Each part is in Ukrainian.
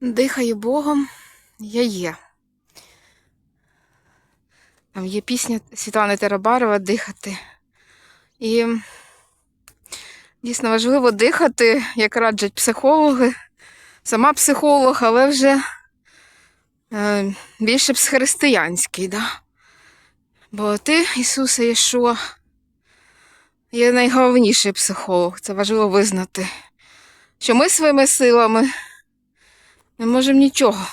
Дихаю Богом, я є. Там є пісня Світлани Тарабарова Дихати. І дійсно важливо дихати, як раджать психологи. Сама психолог, але вже е, більше б християнський, да? Бо ти, Ісусе Єшуа, є найголовніший психолог. Це важливо визнати. Що ми своїми силами не можемо нічого.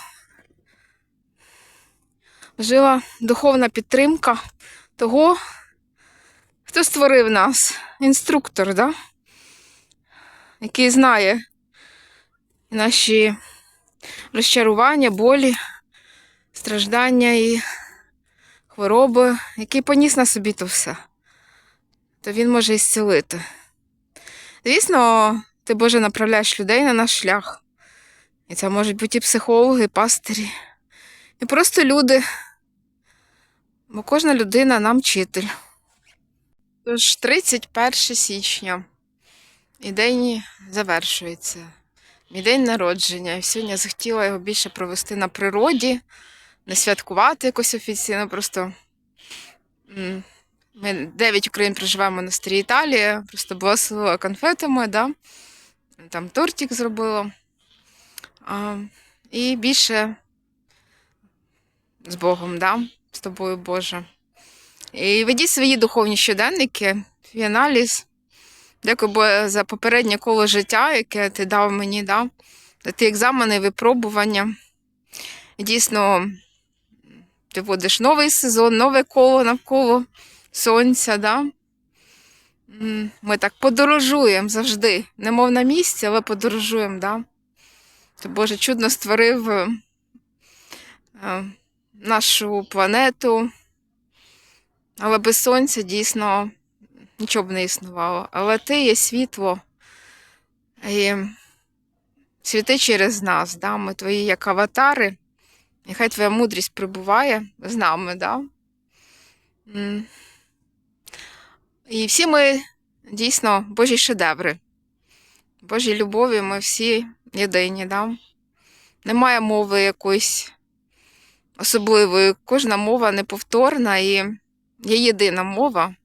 Жила духовна підтримка того, хто створив нас, інструктор, да? який знає наші розчарування, болі, страждання і хвороби, який поніс на собі то все, то він може ісцілити. Звісно, ти Боже направляєш людей на наш шлях. І це можуть бути і психологи, і пастирі, і просто люди. Бо кожна людина нам вчитель. Тож 31 січня і день завершується. Мій день народження. І сьогодні я захотіла його більше провести на природі, не святкувати якось офіційно. Просто ми 9 Україн проживаємо в монастирі Італії, просто благословила конфетами, да? там тортик зробила. А, і більше з Богом, да? з тобою, Боже. І ведіть свої духовні щоденники, свій аналіз. Дякую за попереднє коло життя, яке ти дав мені, да? ті екзамени, випробування. Дійсно, ти вводиш новий сезон, нове коло навколо сонця. Да? Ми так подорожуємо завжди. Немов на місці, але подорожуємо. Да? Ти, Боже, чудно створив е, е, нашу планету. Але без сонця дійсно нічого б не існувало. Але ти є світло. І світи через нас, да? ми твої як аватари. Нехай твоя мудрість прибуває з нами, да? І всі ми дійсно Божі шедеври. Божій любові ми всі єдині, да? Немає мови якоїсь особливої. Кожна мова неповторна і є єдина мова.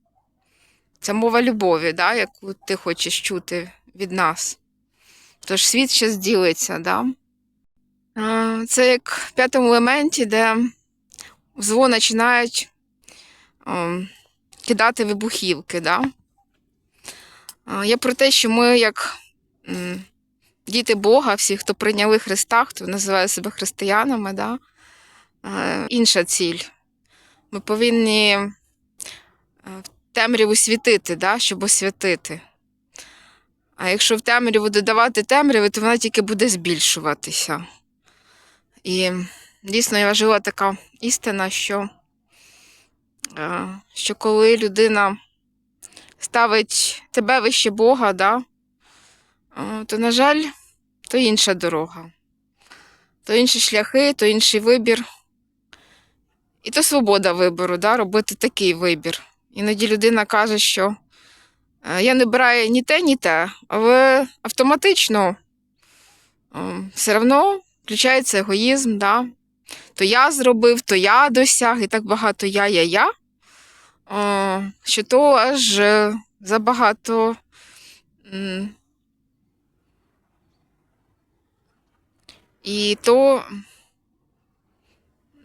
Це мова любові, да? яку ти хочеш чути від нас. Тож світ ще зділиться, да? Це як в п'ятому елементі, де зло починають кидати вибухівки. Да? Я про те, що ми, як діти Бога, всі, хто прийняли Христа, хто називає себе християнами, да? е, інша ціль. Ми повинні е, в темряву світити, да? щоб освятити. А якщо в темряву додавати темряви, то вона тільки буде збільшуватися. І дійсно я жила така істина, що, е, що коли людина ставить тебе вище Бога, да, то, на жаль, то інша дорога, то інші шляхи, то інший вибір. І то свобода вибору, да, робити такий вибір. Іноді людина каже, що е, я не бираю ні те, ні те, але автоматично все одно включається егоїзм, да? то я зробив, то я досяг, і так багато я, я, я, що то аж е, забагато. І то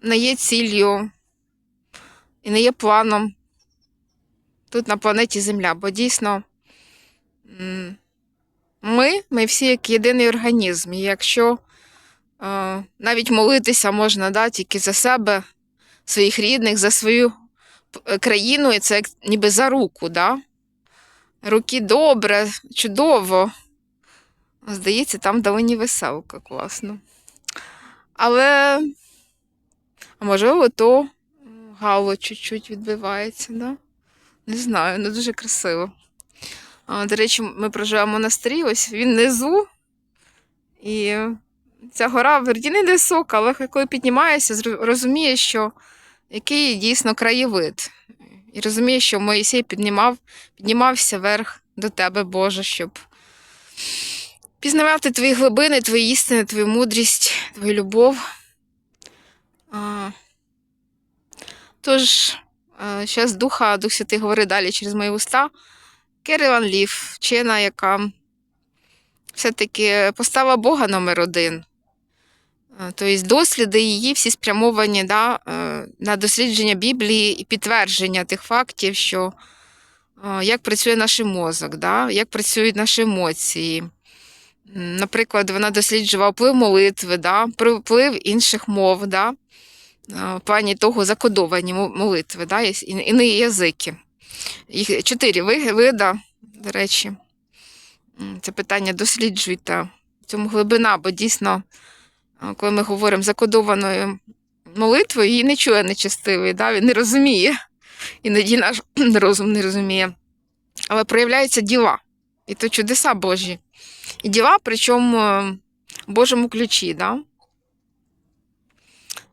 не є ціллю і не є планом тут на планеті Земля, бо дійсно ми, ми всі як єдиний організм. І якщо е, навіть молитися можна да, тільки за себе, своїх рідних, за свою країну, і це як ніби за руку. Да? Руки добре, чудово. Здається, там далині веселка, класно. Але, а можливо, то гало чуть-чуть відбивається, да? Не знаю, не дуже красиво. А, до речі, ми проживаємо в монастирі, ось він внизу. І ця гора вроді не висока, але коли піднімаєшся, розумієш, що який дійсно краєвид. І розумієш, що Моїсей піднімав, піднімався вверх до тебе, Боже, щоб пізнавати твої глибини, твої істини, твою мудрість, твою любов. Тож, зараз Духа, Дух Святий говорить далі через мої уста. Керрі Ван Ліф, вчена, яка все-таки постава Бога номер один. Е, Тобто досліди її всі спрямовані да, е, на дослідження Біблії і підтвердження тих фактів, що е, як працює наш мозок, да, як працюють наші емоції. Наприклад, вона досліджувала вплив молитви, да, вплив інших мов, да, е, в того закодовані молитви, да, і- іні язики. Їх чотири вида, до речі. Це питання досліджуйте. В цьому глибина, бо дійсно, коли ми говоримо закодованою молитвою, її не чує нечестивий, да? він не розуміє. Іноді наш розум не розуміє. Але проявляються діла, і то чудеса Божі. Причому е, в Божому ключі. Да?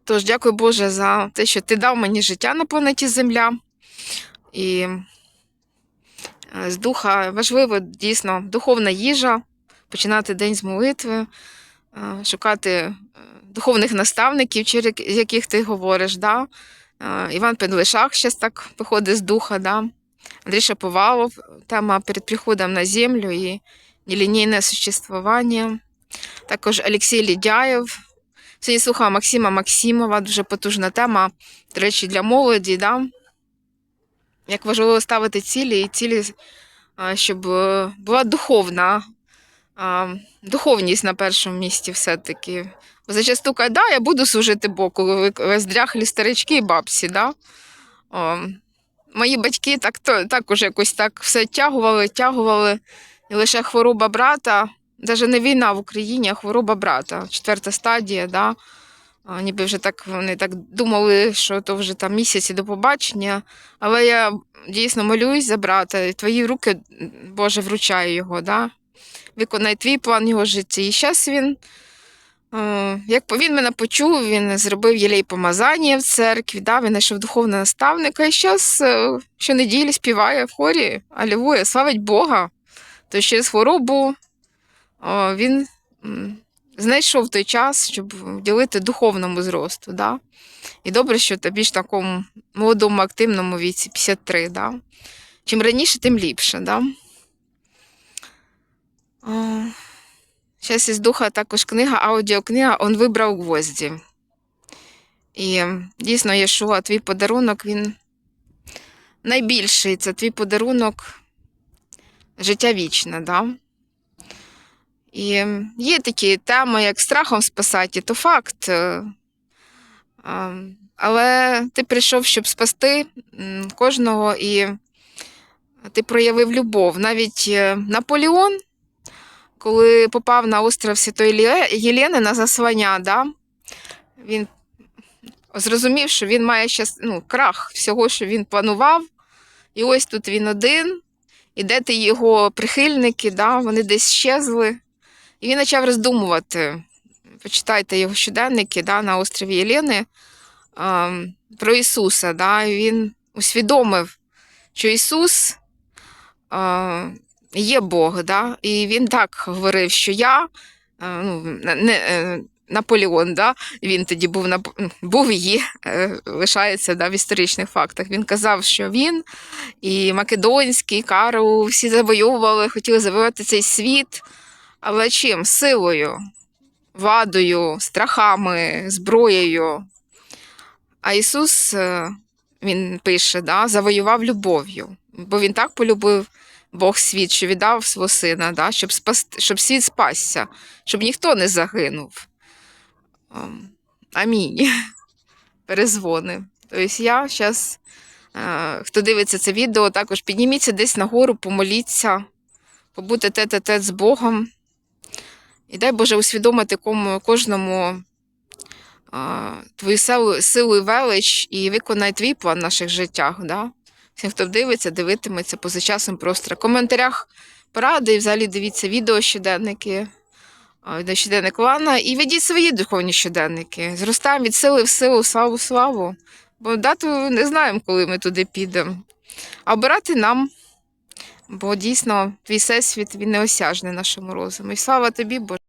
Тож, дякую Боже за те, що ти дав мені життя на планеті Земля. І е, з духа важливо дійсно духовна їжа, починати день з молитви, е, шукати е, духовних наставників, через яких ти говориш. Да? Іван Пенлишак зараз так виходить з духа. Да? Андрій Шаповалов, тема перед приходом на землю і нелінійне существування. Також Олексій Лідяєв. Сьогодні слухала Максима Максимова, дуже потужна тема, до речі, для молоді. Да? Як важливо ставити цілі, і цілі, щоб е, була духовна, духовність на першому місці все-таки. Зачасту кажуть, да, я буду служити Богу, коли ви ви здряхлі старички і бабці. Да? О, мої батьки так, також якось так все тягували, тягували. І лише хвороба брата, навіть не війна в Україні, а хвороба брата, четверта стадія, да? Ніби вже так вони так думали, що то вже там місяці до побачення. Але я дійсно молюсь за брата, і твої руки, Боже, вручаю його, да? виконай твій план його життя. І зараз він, е, як він мене почув, він зробив єлей помазання в церкві, да? він знайшов духовного наставника, і зараз щонеділі співає в хорі, алілуя, славить Бога. То через хворобу він знайшов той час, щоб вділити духовному зросту. Да? І добре, що тобі ж такому молодому, активному віці 53. Да? Чим раніше, тим ліпше. Да? Зараз із духа також книга, аудіокнига Он вибрав гвозді. І дійсно, Єшуа, твій подарунок, він найбільший. Це твій подарунок життя вічне. Да? І є такі теми, як страхом спасати, то факт. е, Але ти прийшов, щоб спасти кожного, і ти проявив любов. Навіть е, Наполеон, коли попав на остров Святої Єлени на заслання, да, він зрозумів, що він має щас, ну, крах всього, що він планував. І ось тут він один, і де ти його прихильники, да, вони десь щезли. І він почав роздумувати. Почитайте його щоденники да, на острові Єлени а, про Ісуса. Да, і він усвідомив, що Ісус а, є Бог. Да, і він так говорив, що я а, ну, не, Наполеон, да, він тоді був нап- був і е, лишається да, в історичних фактах. Він казав, що він і Македонський, Карл, всі завойовували, хотіли завоювати цей світ. Але чим? Силою, владою, страхами, зброєю. А Ісус, е, Він пише, да, завоював любов'ю. Бо Він так полюбив Бог світ, що віддав свого сина, да, щоб, спасти, щоб світ спасся, щоб ніхто не загинув. Амінь. Перезвони. Тобто я зараз, хто дивиться це відео, також підніміться десь нагору, помоліться, побути тет-а-тет з Богом. І дай Боже усвідомити кому, кожному а, твою силу, силу і велич і виконай твій план в наших життях. Да? Всім, хто дивиться, дивитиметься поза часом просто. В коментарях поради, і взагалі дивіться відео щоденники, щоденник Лана, і ведіть свої духовні щоденники. Зростаємо від сили в силу, славу, славу. Бо дату не знаємо, коли ми туди підемо. А обирати нам. Бо дійсно твій всесвіт він неосяжний нашому розуму. І слава тобі, Боже.